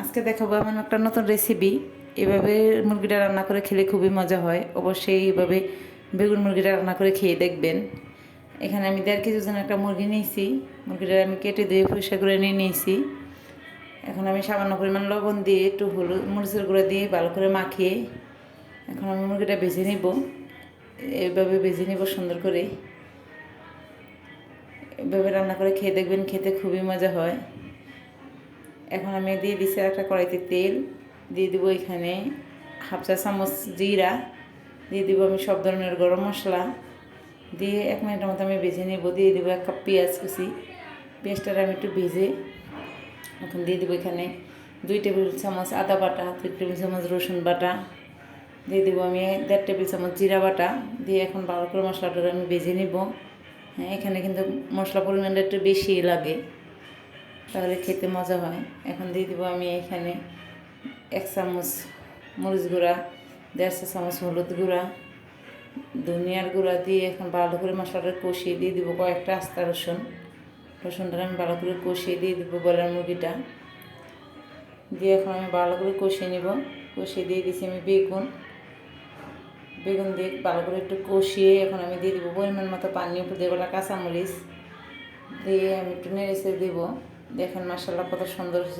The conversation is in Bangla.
আজকে দেখাবো এমন একটা নতুন রেসিপি এভাবে মুরগিটা রান্না করে খেলে খুবই মজা হয়। অবশ্যই এইভাবে বেগুন মুরগিটা রান্না করে খেয়ে দেখবেন। এখানে আমি দেড় কেজি ওজনের একটা মুরগি নিয়েছি। মুরগিটা আমি কেটে দিয়ে পরিষ্কার করে নিয়ে নিয়েছি। এখন আমি সামান্য পরিমাণ লবণ দিয়ে একটু হলুদ, মরিচের গুঁড়ো দিয়ে ভালো করে মাখিয়ে এখন আমি মুরগিটা ভেজে নিব। এভাবে ভেজে নিব সুন্দর করে। এভাবে রান্না করে খেয়ে দেখবেন, খেতে খুবই মজা হয়। এখন আমি দিয়ে দিচ্ছি একটা কড়াইতে তেল। দিয়ে দিব এখানে হাফ চা চামচ জিরা। দিয়ে দিব আমি সব ধরনের গরম মশলা। দিয়ে এক মিনিটের মতো আমি ভেজে নেব। দিয়ে দিব এক কাপ পেঁয়াজ কুচি। পেঁয়াজটা আমি একটু ভেজে এখন দিয়ে দিব এখানে দুই টেবিল চামচ আদা বাটা, দুই টেবিল চামচ রসুন বাটা। দিয়ে দিব আমি দেড় টেবিল চামচ জিরা বাটা। দিয়ে এখন ভালো করে মশলাটা আমি ভেজে নিব। হ্যাঁ এখানে কিন্তু মশলা পরিমাণটা একটু বেশি লাগে। তাহলে খেতে মজা হয়। এখন দিয়ে দিব আমি এখানে এক চামচ মরিচ গুঁড়া দেড়শো চামচ হলুদ গুঁড়া, ধনিয়ার গুঁড়া দিয়ে এখন ভালো করে মশলাটা কষিয়ে দিয়ে দেবো কয়েকটা আস্তা রসুন। রসুনটা আমি ভালো করে কষিয়ে দিয়ে দেবো বলার মুরগিটা। দিয়ে এখন আমি ভালো করে কষিয়ে নিব। কষিয়ে দিয়ে দিচ্ছি আমি বেগুন। বেগুন দিয়ে ভালো করে একটু কষিয়ে এখন আমি দিয়ে দেবো পরিমাণ মতো পানি, উপর গোটা কাঁচামরিচ। দিয়ে আমি একটু নেড়ে চেড়ে দেবো। দেখেন মাসাল্লাহ কত সুন্দর হয়েছে